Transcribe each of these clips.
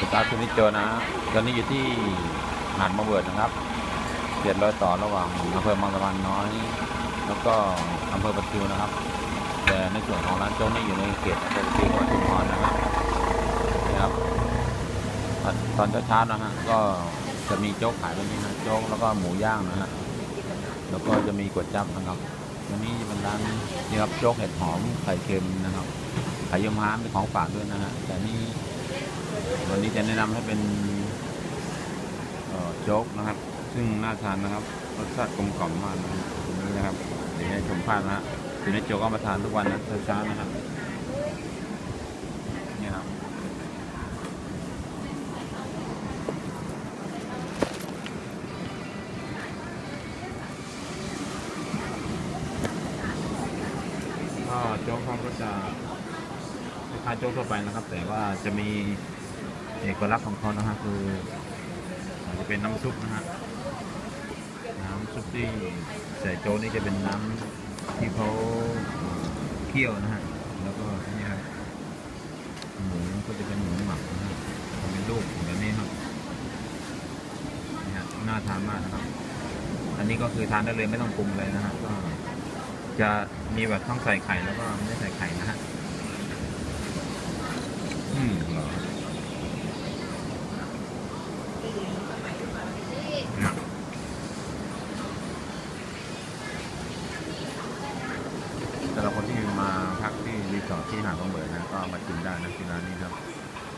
สตาคุณนิจโจนะฮะตอนนี้อยู่ที่หาดมะเบิดนะครับเขียนรอยต่อระหว่างอำเภอบางสะพานน้อย แล้วก็อำเภอประทิวนะครับ แต่ในส่วนของร้านโจ๊กนี่อยู่ในเขตอำเภอประทิวจังหวัดชุมพรนะครับนะครับ ตอนเช้าๆนะฮะก็จะมีโจ๊กขายแบบนี้นะโจ๊กแล้วก็หมูย่างนะฮะแล้วก็จะมีก๋วยจั๊บนะครับวันนี้เป็นร้านนี่ครับโจ๊กเห็ดหอมไข่เค็มนะครับไข่ยมฮามเป็นของฝากด้วยนะฮะแต่นี่ วันนี้จะแนะนำให้เป็นโจ๊กนะครับ ซึ่งน่าทานนะครับรสชาติกลมกล่อมมากนะครับนี้นะครับเดี๋ยวให้ชมภาพนะฮะอยู่ในโจ๊กก็มาทานทุกวันนะเช้าๆนะครับนี่ครับก็โจ๊กเขาก็จะคล้ายโจ๊กทั่วไปนะครับ แต่ว่าจะมี เอกลักษณ์ของเขานะฮะคือจะเป็นน้ำซุปนะฮะน้ำซุปที่ใส่โจ๊กนี่จะเป็นน้ำที่เขาเคี่ยวนะฮะแล้วก็นี่ครับหมูก็จะเป็นหมูหมักนะฮะทำเป็นลูกแบบนี้ครับนี่ฮะน่าทานมากนะครับ อันนี้ก็คือทานได้เลยไม่ต้องปรุงเลยนะฮะก็จะมีแบบต้องใส่ไข่แล้วก็ไม่ใส่ไข่นะฮะอืมหรอเนี่ย สำหรับคนที่มาพักที่รีสอร์ทที่หาดบางเบิดนะก็มากินได้นะที่ร้านนี้ครับ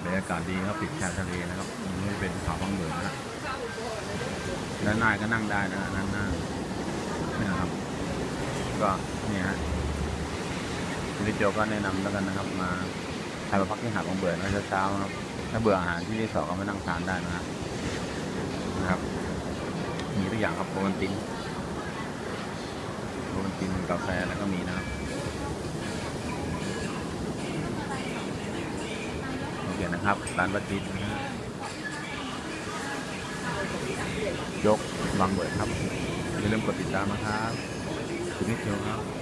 บรรยากาศดีครับติดชายทะเลนะครับตรงนี้เป็นเขาบางเบิดนะด้านหน้าก็นั่งได้นะด้านหน้านี่นะครับ ก็เนี่ยฮะคุณลิโจก็แนะนำแล้วกันนะครับ มาใครมาพักที่หาดบางเบิดนะเช้าๆครับถ้าเบื่ออาหารที่รีสอร์ทก็มานั่งทานได้นะฮะนะครับมีทุกอย่างครับโปรตีนโรนตินกาแฟแล้วก็มีนะครับ โอเค นะครับร้านบัตตินยกวางเบิดครับอย่าลืมกดติดตามนะครับคุณนิชโชครับ